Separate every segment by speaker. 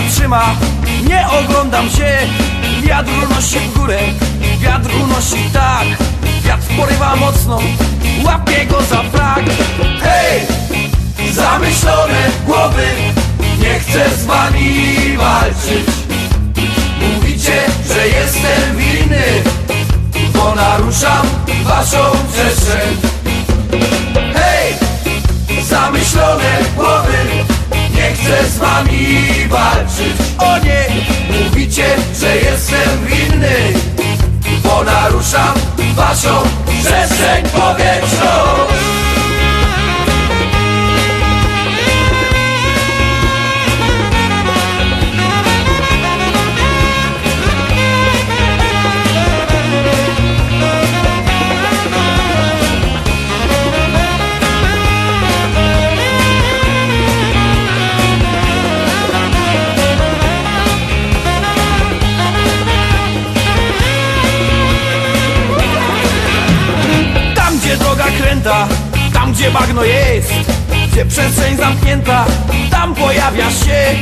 Speaker 1: zatrzyma. Nie oglądam się. Wiatr unosi w górę Wiatr unosi tak. Wiatr porywa mocno Łapię go za frak Hej! Zamyślone głowy Nie chcę z wami walczyć. Mówicie, że jestem winny Bo naruszam waszą przestrzeń. Hej! Zamyślone naruszam gdzie bagno jest Gdzie przestrzeń zamknięta, tam pojawia się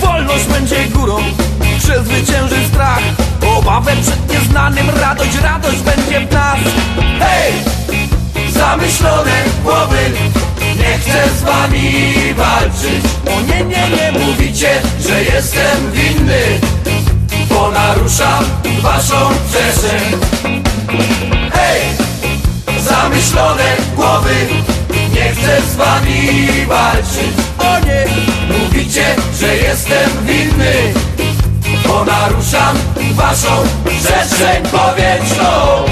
Speaker 1: Wolność będzie górą, przezwycięży strach Obawę przed nieznanym, radość, radość będzie w nas. Hej! Zamyślone głowy Nie chcę z wami walczyć. O nie, nie, nie mówicie, że jestem winny Bo naruszam waszą przestrzeń. Hej! zamyślone głowy chcę z wami walczyć. O nie, mówicie, że jestem winny Bo naruszam waszą przestrzeń powietrzną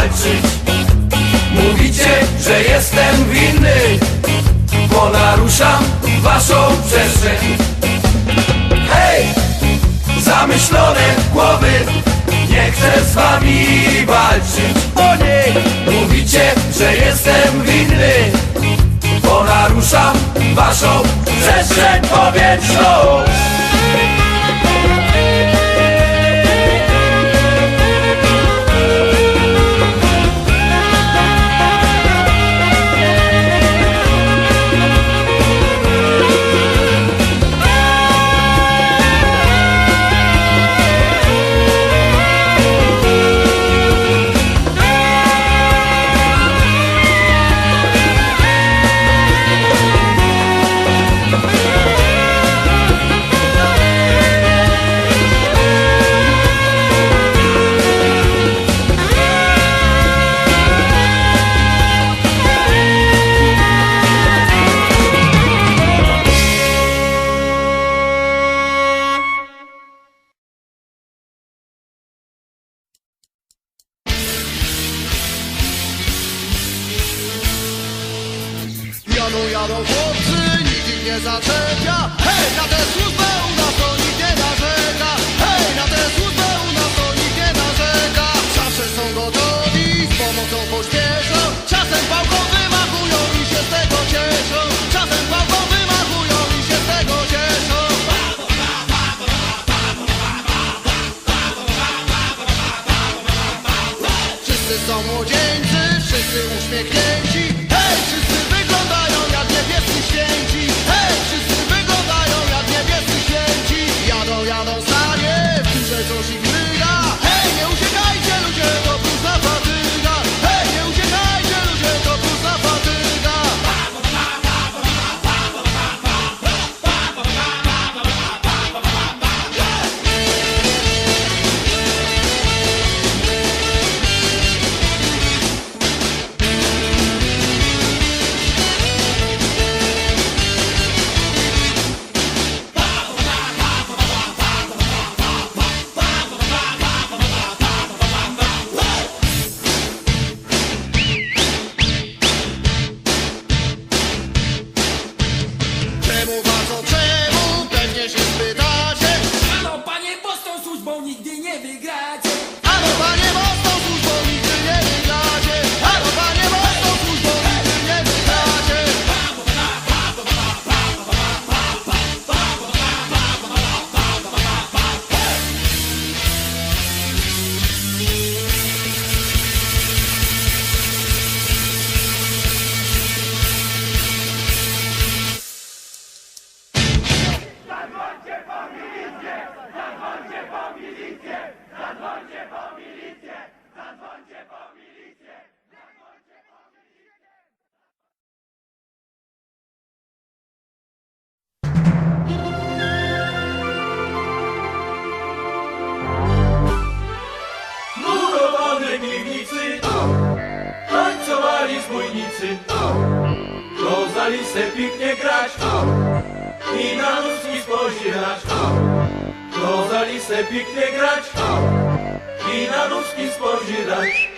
Speaker 1: walczyć Mówicie, że jestem winny Bo naruszam waszą przestrzeń Hej! Zamyślone głowy Nie chcę z wami walczyć O nie! Mówicie, że jestem winny Bo naruszam waszą przestrzeń powietrzną
Speaker 2: Chwali se pięknie grać, au! I na ludzki spożywać au! Kozali se pięknie grać, au! I na ludzki spożywacz.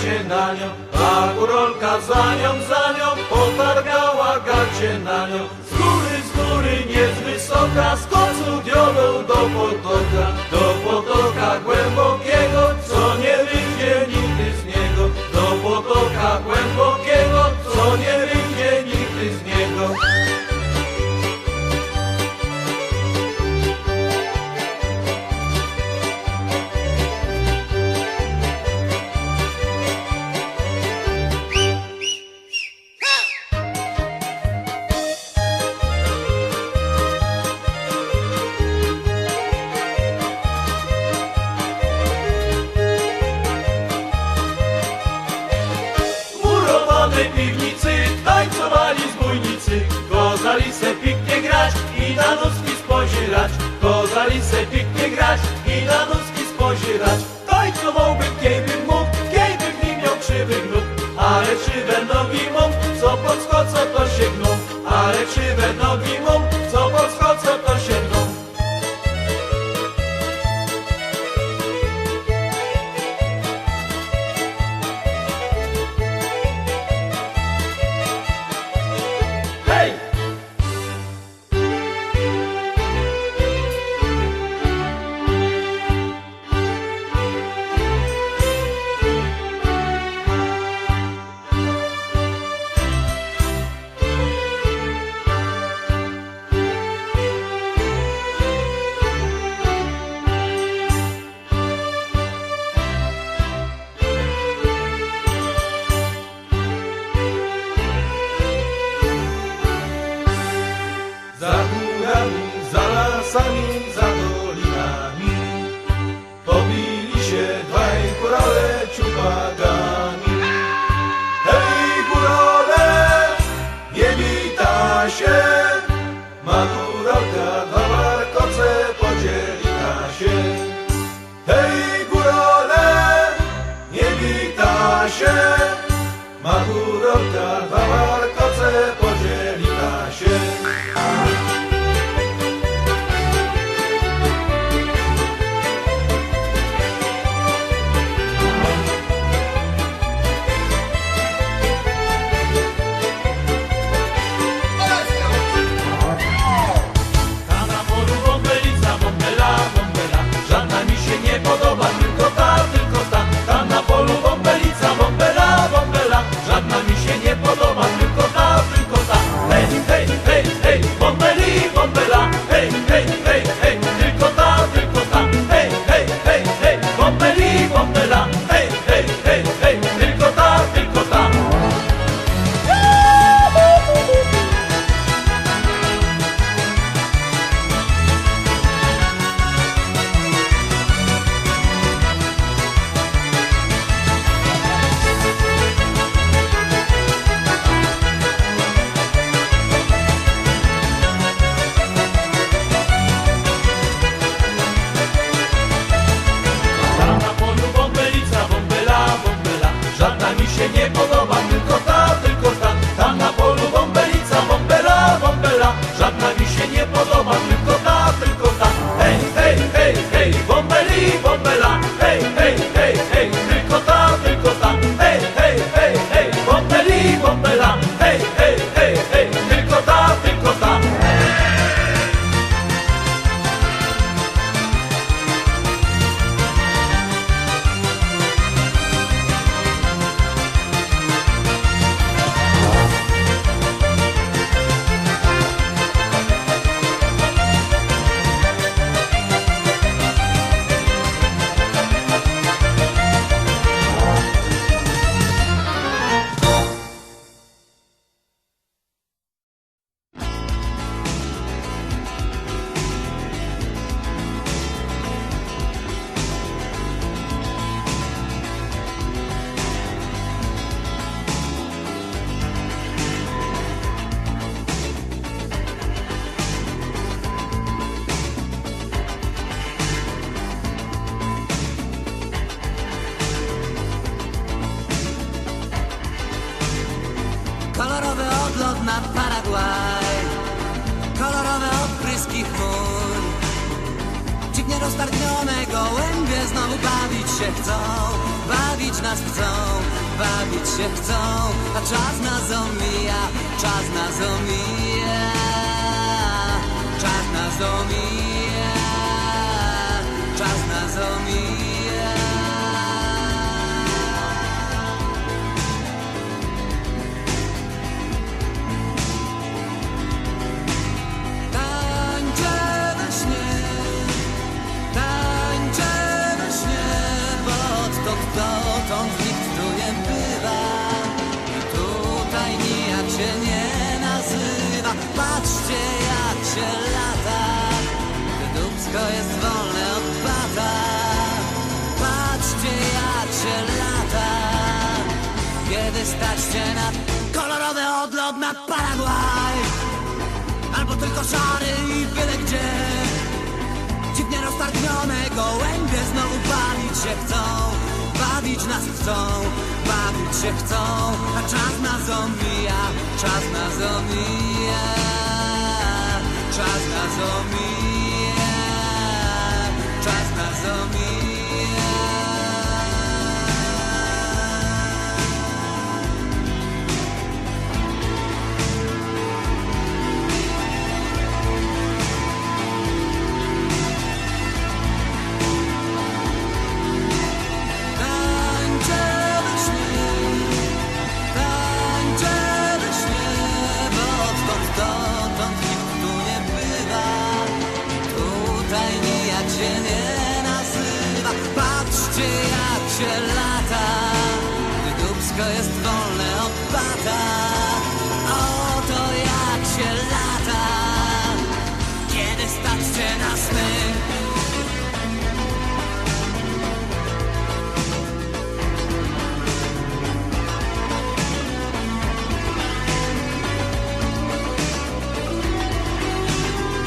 Speaker 2: gacie na nią, a górolka za nią, za nią potargała gacie na nią. Z góry, z góry, nie z wysoka, z diodą do potoka, do potoka głębokiego. dice sunny
Speaker 3: Kolorowy odlot nad Paragwaj Kolorowe odpryski chmur. Dziwnie roztargnione gołębie znowu bawić się chcą. Bawić nas chcą, bawić się chcą. A czas nas omija, czas nas omija. Czas nas omija Czas nas omija. stać cię na kolorowy odlot na Paragwaj Albo tylko szary i byle gdzie. Dziwnie roztargnione gołębie znowu bawić się chcą. Bawić nas chcą, bawić się chcą. A czas nas omija, czas nas omija. Czas nas omija, czas nas omija. your